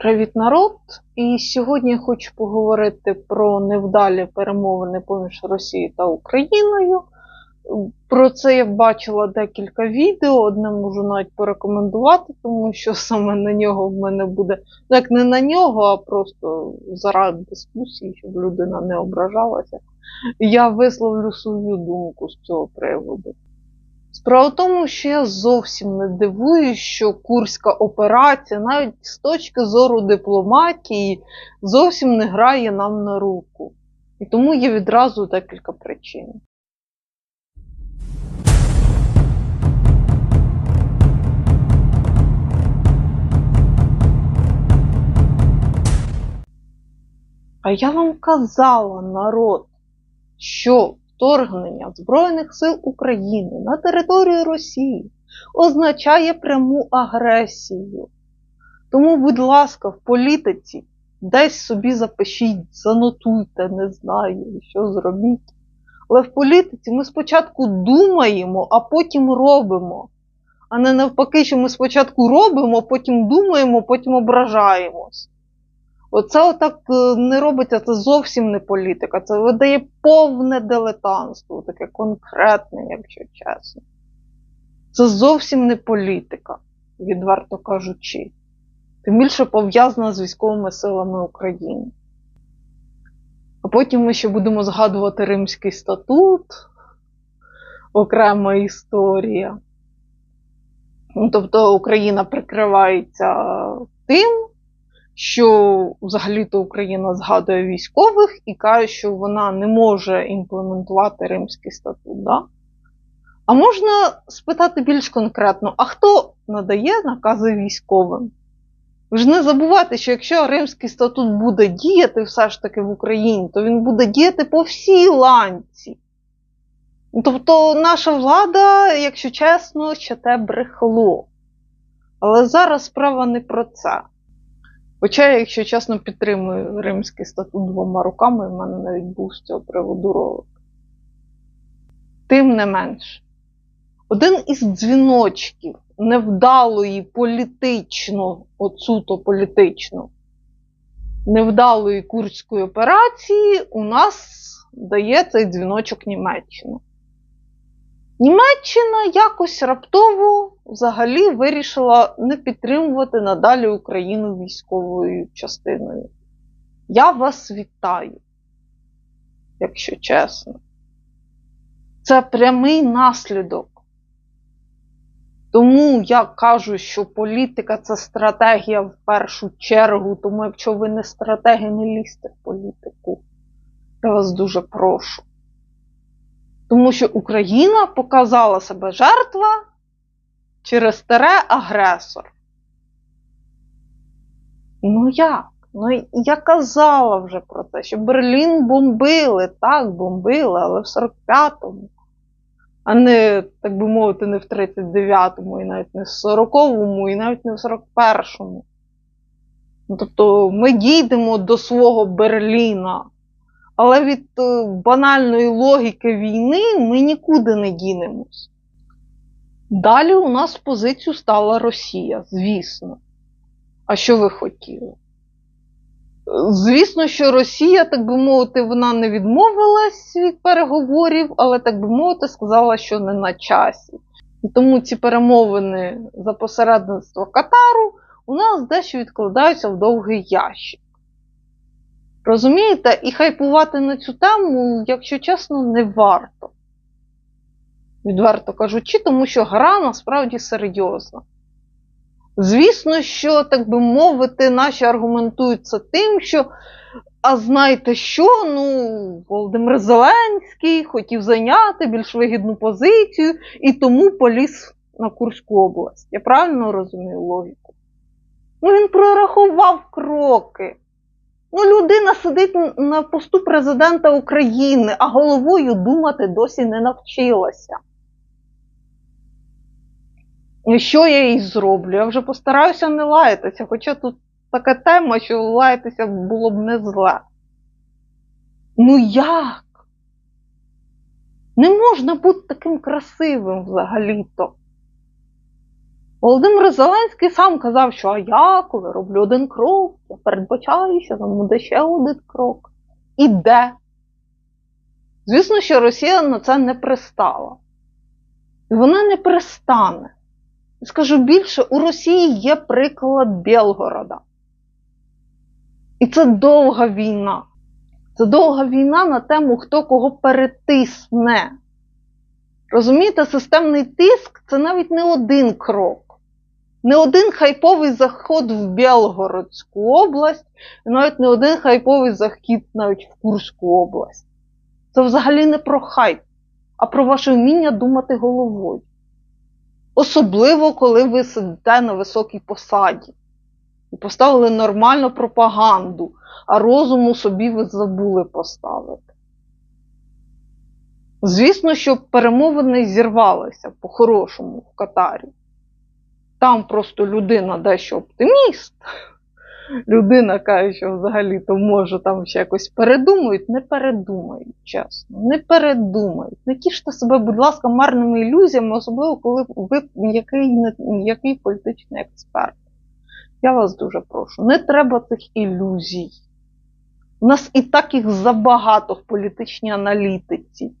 Привіт, народ! І сьогодні я хочу поговорити про невдалі перемовини поміж Росією та Україною. Про це я бачила декілька відео. Одне можу навіть порекомендувати, тому що саме на нього в мене буде. Ну, як не на нього, а просто заради дискусії, щоб людина не ображалася. Я висловлю свою думку з цього приводу. Справа в тому, що я зовсім не дивуюсь, що Курська операція, навіть з точки зору дипломатії, зовсім не грає нам на руку. І тому є відразу декілька причин. А я вам казала, народ, що вторгнення Збройних сил України на територію Росії означає пряму агресію. Тому, будь ласка, в політиці десь собі запишіть, занотуйте, не знаю, що зробіть. Але в політиці ми спочатку думаємо, а потім робимо. А не навпаки, що ми спочатку робимо, потім думаємо, потім ображаємось. Оце отак е, не робиться, це зовсім не політика. Це видає повне дилетантство, таке конкретне, якщо чесно. Це зовсім не політика, відверто кажучи. Тим більше пов'язана з військовими силами України. А потім ми ще будемо згадувати Римський статут, окрема історія. Ну, Тобто Україна прикривається тим, що взагалі-то Україна згадує військових і каже, що вона не може імплементувати Римський статут. Да? А можна спитати більш конкретно, а хто надає накази військовим? Ви ж не забувайте, що якщо Римський статут буде діяти все ж таки в Україні, то він буде діяти по всій ланці. Тобто наша влада, якщо чесно, ще те брехло. Але зараз справа не про це. Хоча я, якщо чесно, підтримую Римський статут двома руками, в мене навіть був з цього приводу ролик. Тим не менш, один із дзвіночків невдалої політично, оцуто політично, невдалої курської операції у нас дає цей дзвіночок Німеччина. Німеччина якось раптово взагалі вирішила не підтримувати надалі Україну військовою частиною. Я вас вітаю, якщо чесно. Це прямий наслідок. Тому я кажу, що політика це стратегія в першу чергу. Тому якщо ви не стратеги, не лізьте в політику. Я вас дуже прошу. Тому що Україна показала себе жертва через тере агресор. Ну як? Ну я казала вже про те, що Берлін бомбили, так, бомбили, але в 45-му, а не, так би мовити, не в 39-му, і навіть не в 40-му, і навіть не в 41-му. Ну, тобто ми дійдемо до свого Берліна. Але від е, банальної логіки війни ми нікуди не дінемось. Далі у нас позицію стала Росія, звісно. А що ви хотіли? Звісно, що Росія, так би мовити, вона не відмовилась від переговорів, але, так би мовити, сказала, що не на часі. І тому ці перемовини за посередництво Катару у нас дещо відкладаються в довгий ящик. Розумієте, і хайпувати на цю тему, якщо чесно, не варто. Відверто кажучи, тому що гра насправді серйозна. Звісно, що, так би мовити, наші аргументуються тим, що, а знаєте що, ну, Володимир Зеленський хотів зайняти більш вигідну позицію і тому поліз на Курську область. Я правильно розумію логіку? Ну, він прорахував кроки. Ну, людина сидить на посту президента України, а головою думати досі не навчилася. І що я їй зроблю? Я вже постараюся не лаятися, хоча тут така тема, що лаятися було б не зле. Ну як? Не можна бути таким красивим взагалі-то. Володимир Зеленський сам казав, що а я, коли роблю один крок, я передбачаю, що там буде ще один крок. І де? Звісно, що Росія на це не пристала. І вона не пристане. Скажу більше, у Росії є приклад Білгорода. І це довга війна. Це довга війна на тему, хто кого перетисне. Розумієте, системний тиск це навіть не один крок. Не один хайповий заход в Білгородську область, і навіть не один хайповий захід навіть в Курську область. Це взагалі не про хайп, а про ваше вміння думати головою. Особливо, коли ви сидите на високій посаді і поставили нормальну пропаганду, а розуму собі ви забули поставити. Звісно, що перемовини зірвалися по-хорошому в Катарі. Там просто людина дещо оптиміст. Людина каже, що взагалі то може там ще якось передумають, не передумають, чесно. Не передумають. Не тіште себе, будь ласка, марними ілюзіями, особливо коли ви який, який політичний експерт. Я вас дуже прошу, не треба цих ілюзій. У нас і так їх забагато в політичній аналітиці,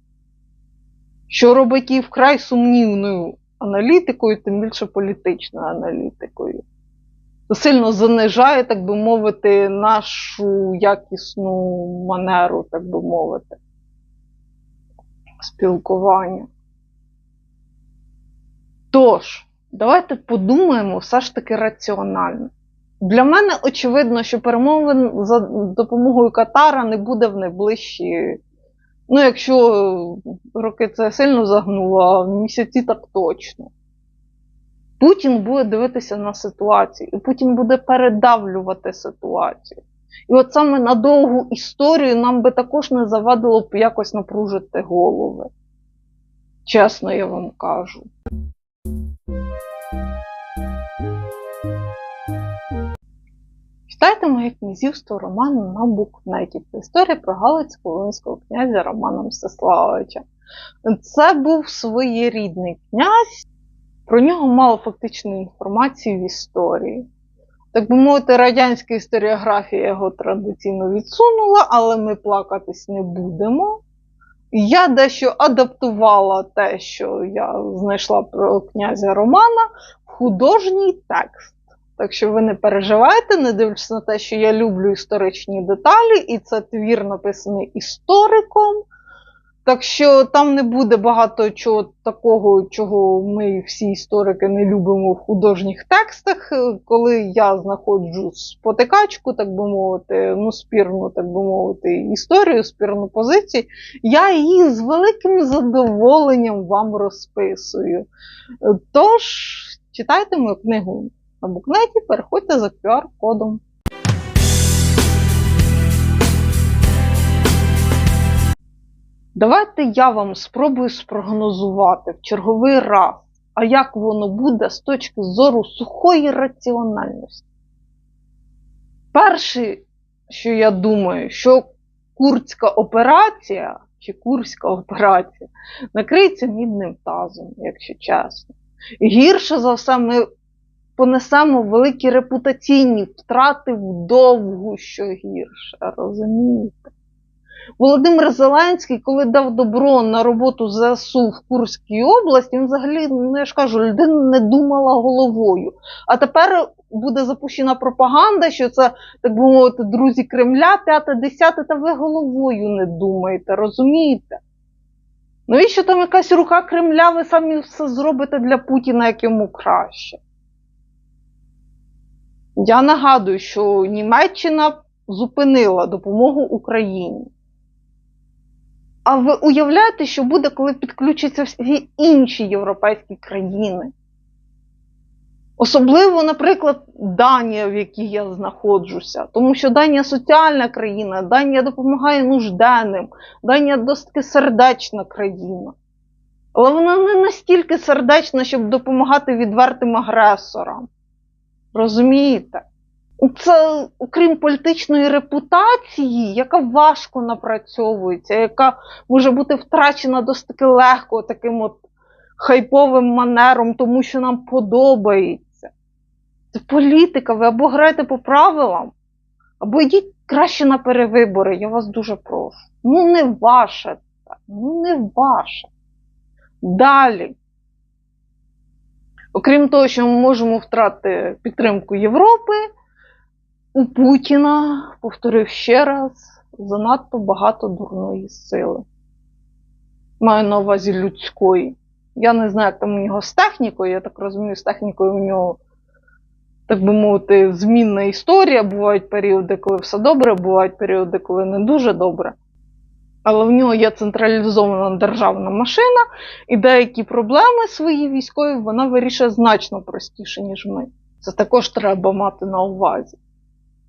що робить її вкрай сумнівною аналітикою, тим більше політичною аналітикою. Це сильно занижає, так би мовити, нашу якісну манеру, так би мовити, спілкування. Тож, давайте подумаємо все ж таки раціонально. Для мене очевидно, що перемовин за допомогою Катара не буде в найближчі. Ну, якщо роки це сильно загнуло, а в місяці так точно. Путін буде дивитися на ситуацію, і Путін буде передавлювати ситуацію. І от саме на довгу історію нам би також не завадило б якось напружити голови. Чесно, я вам кажу. Читайте моє князівство роману на букнеті. Історія про Галицького волинського князя Романа Мстиславовича. Це був своєрідний князь, про нього мало фактичної інформації в історії. Так би мовити, радянська історіографія його традиційно відсунула, але ми плакатись не будемо. Я дещо адаптувала те, що я знайшла про князя Романа в художній текст. Так що ви не переживайте, не дивлячись на те, що я люблю історичні деталі, і це твір написаний істориком. Так що там не буде багато чого такого, чого ми всі історики не любимо в художніх текстах. Коли я знаходжу спотикачку, так би мовити, ну, спірну, так би мовити, історію, спірну позицію, я її з великим задоволенням вам розписую. Тож, читайте мою книгу на букнеті, переходьте за QR-кодом. Давайте я вам спробую спрогнозувати в черговий раз, а як воно буде з точки зору сухої раціональності. Перше, що я думаю, що курська операція чи курська операція накриється мідним тазом, якщо чесно. І гірше за все, ми понесемо великі репутаційні втрати вдовгу, що гірше, розумієте? Володимир Зеленський, коли дав добро на роботу ЗСУ в Курській області, він взагалі, ну я ж кажу, людина не думала головою. А тепер буде запущена пропаганда, що це, так би мовити, друзі Кремля, п'яте, десяте, та ви головою не думаєте, розумієте? Навіщо там якась рука Кремля, ви самі все зробите для Путіна як йому краще? Я нагадую, що Німеччина зупинила допомогу Україні. А ви уявляєте, що буде, коли підключаться всі інші європейські країни? Особливо, наприклад, Данія, в якій я знаходжуся. Тому що Данія соціальна країна, Данія допомагає нужденним, Данія досить сердечна країна. Але вона не настільки сердечна, щоб допомагати відвертим агресорам. Розумієте? Це, окрім політичної репутації, яка важко напрацьовується, яка може бути втрачена досить легко таким от хайповим манером, тому що нам подобається. Це політика, ви або граєте по правилам, або йдіть краще на перевибори, я вас дуже прошу. Ну, не ваше це, ну не ваше. Далі. Окрім того, що ми можемо втратити підтримку Європи, у Путіна, повторив ще раз, занадто багато дурної сили. Маю на увазі людської. Я не знаю, як там у нього з технікою, я так розумію, з технікою у нього, так би мовити, змінна історія. Бувають періоди, коли все добре, бувають періоди, коли не дуже добре. Але в нього є централізована державна машина, і деякі проблеми свої військові вона вирішує значно простіше, ніж ми. Це також треба мати на увазі.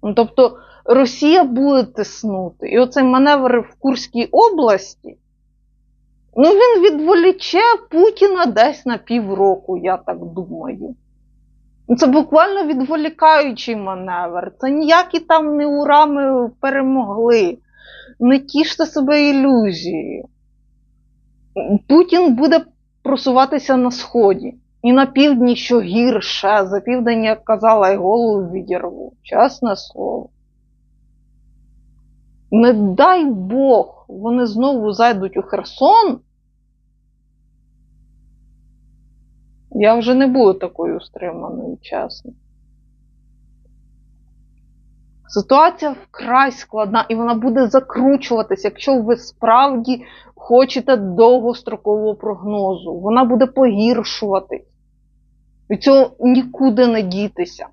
Ну, тобто Росія буде тиснути. І оцей маневр в Курській області, ну він відволіче Путіна десь на півроку, я так думаю. Ну, Це буквально відволікаючий маневр. Це ніякі там не урами перемогли. Не тіште себе ілюзією. Путін буде просуватися на сході. І на півдні, що гірше, за південь, як казала, і голову відірву. Чесне слово. Не дай Бог, вони знову зайдуть у Херсон. Я вже не буду такою стриманою, чесно. Ситуація вкрай складна, і вона буде закручуватися, якщо ви справді хочете довгострокового прогнозу. Вона буде погіршуватись. Від цього нікуди не дітися.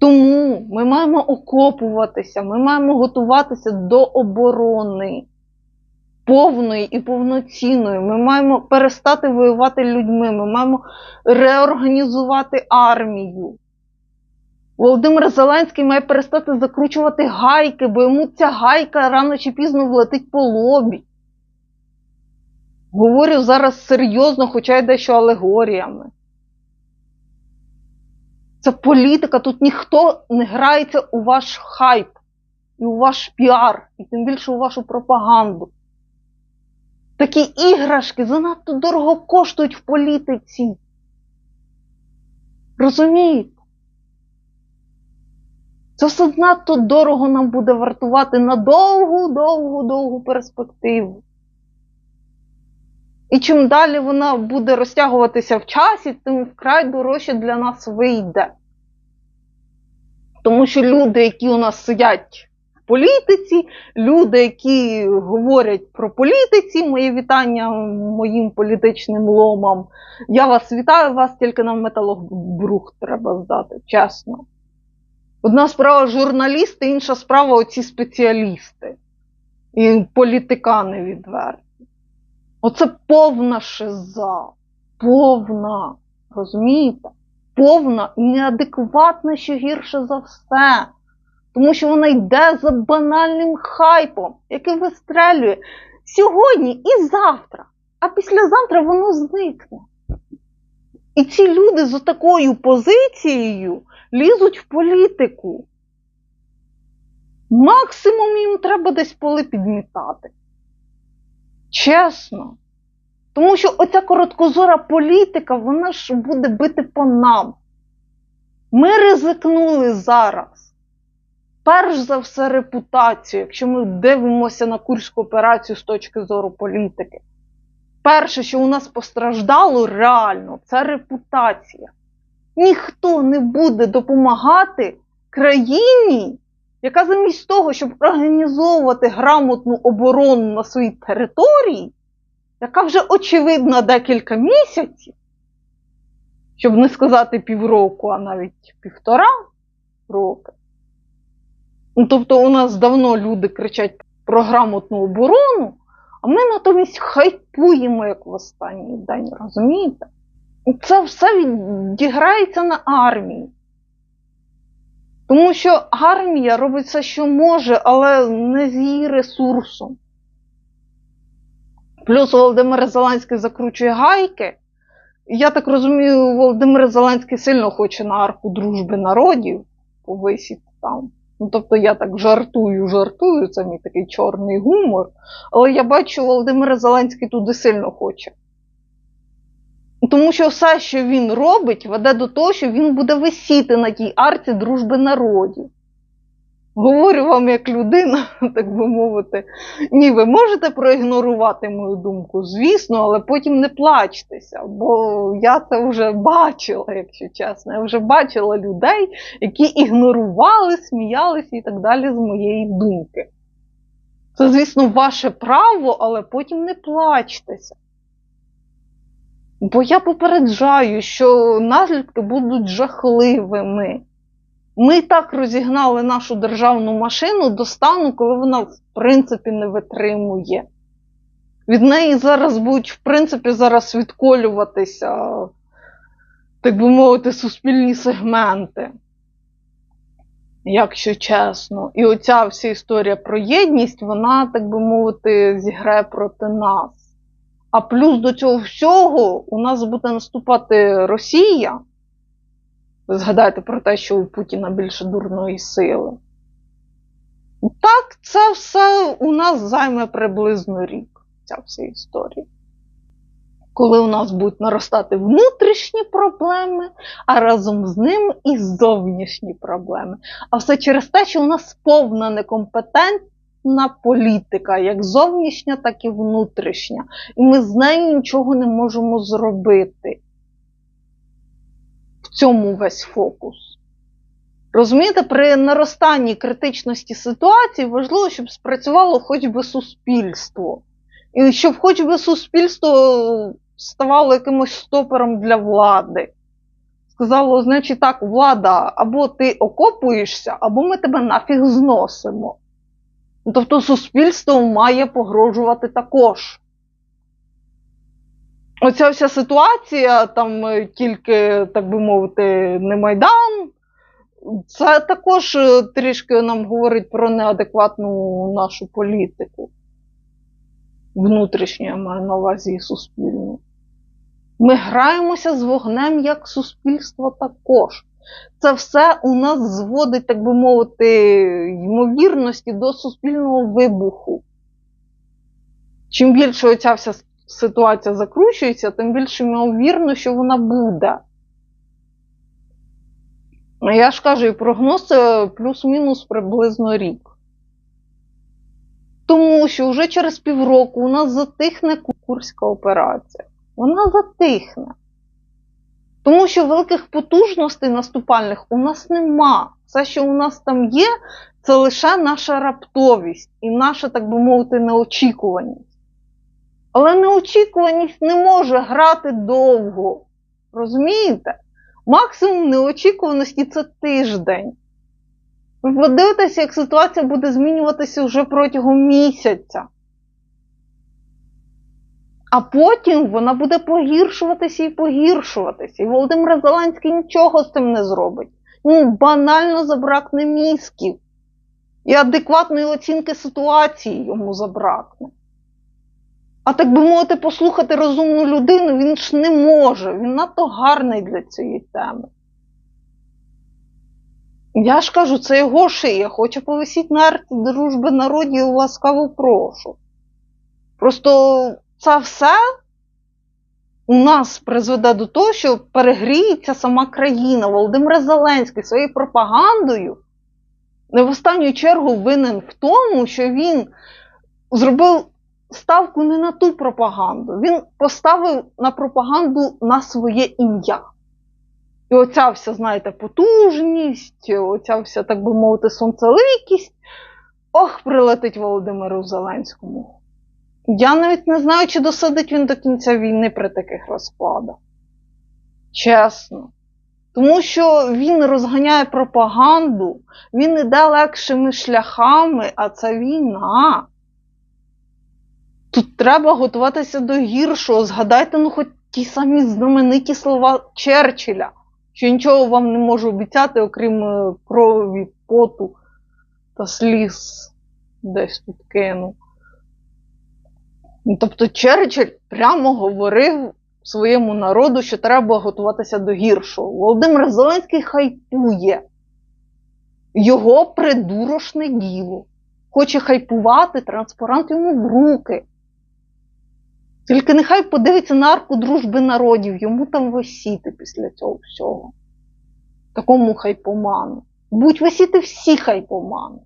Тому ми маємо окопуватися, ми маємо готуватися до оборони повної і повноцінної. Ми маємо перестати воювати людьми, ми маємо реорганізувати армію. Володимир Зеленський має перестати закручувати гайки, бо йому ця гайка рано чи пізно влетить по лобі. Говорю зараз серйозно, хоча й дещо алегоріями. Це політика, тут ніхто не грається у ваш хайп, і у ваш піар, і тим більше у вашу пропаганду. Такі іграшки занадто дорого коштують в політиці. Розумієте? Це все надто дорого нам буде вартувати на довгу, довгу, довгу перспективу. І чим далі вона буде розтягуватися в часі, тим вкрай дорожче для нас вийде. Тому що люди, які у нас сидять в політиці, люди, які говорять про політиці, моє вітання моїм політичним ломам. Я вас вітаю, вас тільки на металобрух треба здати, чесно. Одна справа журналісти, інша справа оці спеціалісти і політикани відверті. Оце повна шиза. Повна. Розумієте? Повна і неадекватна, що гірше за все. Тому що вона йде за банальним хайпом, який вистрелює сьогодні і завтра. А післязавтра воно зникне. І ці люди з такою позицією лізуть в політику. Максимум їм треба десь поли підмітати. Чесно. Тому що оця короткозора політика, вона ж буде бити по нам. Ми ризикнули зараз. Перш за все, репутацію, якщо ми дивимося на Курську операцію з точки зору політики. Перше, що у нас постраждало реально, це репутація. Ніхто не буде допомагати країні, яка замість того, щоб організовувати грамотну оборону на своїй території, яка вже очевидна декілька місяців, щоб не сказати півроку, а навіть півтора роки. Ну, тобто, у нас давно люди кричать про грамотну оборону, а ми натомість хайпуємо, як в останній день, розумієте? Це все відіграється на армії. Тому що армія робить все, що може, але не з її ресурсом. Плюс Володимир Зеленський закручує гайки. Я так розумію, Володимир Зеленський сильно хоче на арку дружби народів повисіти там. Ну, тобто я так жартую, жартую, це мій такий чорний гумор. Але я бачу, Володимир Зеленський туди сильно хоче Тому що все, що він робить, веде до того, що він буде висіти на тій арці дружби народів. Говорю вам як людина, так би мовити. Ні, ви можете проігнорувати мою думку, звісно, але потім не плачтеся, бо я це вже бачила, якщо чесно. Я вже бачила людей, які ігнорували, сміялися і так далі з моєї думки. Це, звісно, ваше право, але потім не плачтеся. Бо я попереджаю, що наслідки будуть жахливими. Ми і так розігнали нашу державну машину до стану, коли вона, в принципі, не витримує. Від неї зараз будуть, в принципі, зараз відколюватися, так би мовити, суспільні сегменти. Якщо чесно. І оця вся історія про єдність, вона, так би мовити, зіграє проти нас. А плюс до цього всього у нас буде наступати Росія. Ви згадайте про те, що у Путіна більше дурної сили. Так, це все у нас займе приблизно рік, ця вся історія. Коли у нас будуть наростати внутрішні проблеми, а разом з ним і зовнішні проблеми. А все через те, що у нас повна некомпетентна політика, як зовнішня, так і внутрішня. І ми з нею нічого не можемо зробити в цьому весь фокус. Розумієте, при наростанні критичності ситуації важливо, щоб спрацювало хоч би суспільство. І щоб хоч би суспільство ставало якимось стопером для влади. Сказало, значить так, влада, або ти окопуєшся, або ми тебе нафіг зносимо. Тобто суспільство має погрожувати також оця вся ситуація, там е, тільки, так би мовити, не Майдан. Це також е, трішки нам говорить про неадекватну нашу політику. Внутрішню я маю на увазі суспільну. Ми граємося з вогнем як суспільство також. Це все у нас зводить, так би мовити, ймовірності до суспільного вибуху. Чим більше оця вся ситуація закручується, тим більше ймовірно, що вона буде. Я ж кажу, і прогноз плюс-мінус приблизно рік. Тому що вже через півроку у нас затихне курська операція. Вона затихне. Тому що великих потужностей наступальних у нас нема. Все, що у нас там є, це лише наша раптовість і наша, так би мовити, неочікуваність. Але неочікуваність не може грати довго. Розумієте? Максимум неочікуваності це тиждень. Ви подивитеся, як ситуація буде змінюватися вже протягом місяця. А потім вона буде погіршуватися і погіршуватися. І Володимир Зеленський нічого з цим не зробить. Ну, банально забракне мізків. І адекватної оцінки ситуації йому забракне. А так би мовити, послухати розумну людину він ж не може. Він надто гарний для цієї теми. Я ж кажу, це його шия. Хоче повисіти на арті дружби народів ласкаво прошу. Просто це все у нас призведе до того, що перегріється сама країна. Володимир Зеленський своєю пропагандою не в останню чергу винен в тому, що він зробив ставку не на ту пропаганду. Він поставив на пропаганду на своє ім'я. І оця вся, знаєте, потужність, оця вся, так би мовити, сонцеликість. Ох, прилетить Володимиру Зеленському. Я навіть не знаю, чи досадить він до кінця війни при таких розкладах. Чесно. Тому що він розганяє пропаганду, він іде легшими шляхами, а це війна. Тут треба готуватися до гіршого. Згадайте, ну, хоч ті самі знамениті слова Черчилля, що нічого вам не можу обіцяти, окрім е, крові, поту та сліз десь тут кину. Ну, Тобто Черчилль прямо говорив своєму народу, що треба готуватися до гіршого. Володимир Зеленський хайпує. Його придурошне діло. Хоче хайпувати транспарант йому в руки. Тільки нехай подивиться на арку дружби народів, йому там висіти після цього всього. Такому хайпоману. Будуть висіти всі хайпомани,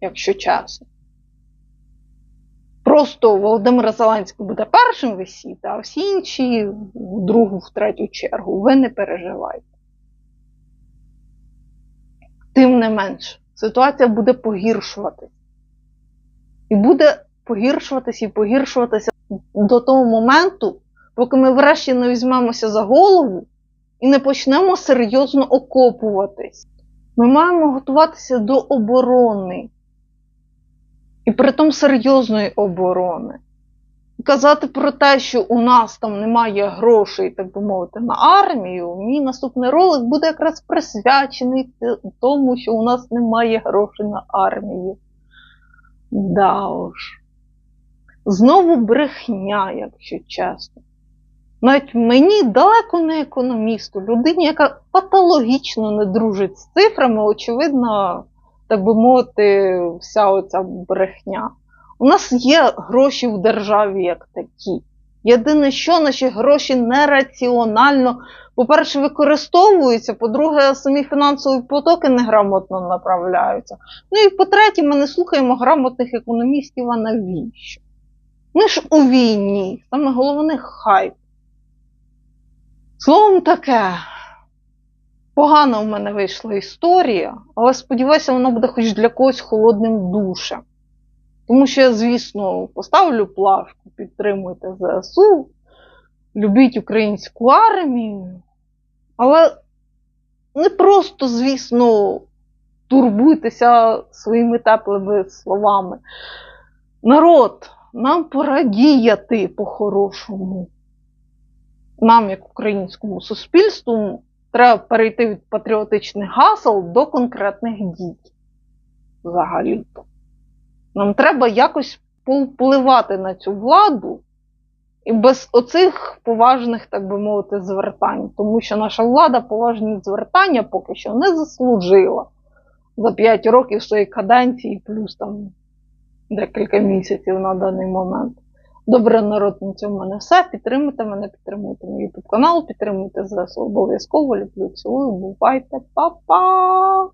якщо чесно. Просто Володимир Зеленський буде першим висіти, а всі інші в другу, в третю чергу. Ви не переживайте. Тим не менш, ситуація буде погіршуватись. І буде погіршуватись і погіршуватися до того моменту, поки ми врешті не візьмемося за голову і не почнемо серйозно окопуватись. Ми маємо готуватися до оборони. І притом серйозної оборони. Казати про те, що у нас там немає грошей, так би мовити, на армію, мій наступний ролик буде якраз присвячений тому, що у нас немає грошей на армію. Да уж. Знову брехня, якщо чесно. Навіть мені далеко не економісту, людині, яка патологічно не дружить з цифрами, очевидно, так би мовити, вся оця брехня. У нас є гроші в державі як такі. Єдине, що наші гроші нераціонально, по-перше, використовуються, по-друге, самі фінансові потоки неграмотно направляються. Ну і по-третє, ми не слухаємо грамотних економістів, а навіщо? Ми ж у війні, саме головне хайп. Словом таке, погана в мене вийшла історія, але сподіваюся, вона буде хоч для когось холодним душем. Тому що я, звісно, поставлю плашку, підтримуйте ЗСУ, любіть українську армію, але не просто, звісно, турбуйтеся своїми теплими словами. Народ, нам пора діяти по-хорошому. Нам, як українському суспільству, треба перейти від патріотичних гасел до конкретних дій. Взагалі-то. Нам треба якось повпливати на цю владу і без оцих поважних, так би мовити, звертань. Тому що наша влада поважні звертання поки що не заслужила за 5 років своєї каденції, плюс там декілька місяців на даний момент. Добре, народ, на цьому мене все. Підтримуйте мене, підтримуйте мій YouTube канал, підтримуйте ЗСУ обов'язково. Люблю, цілую, бувайте, па-па!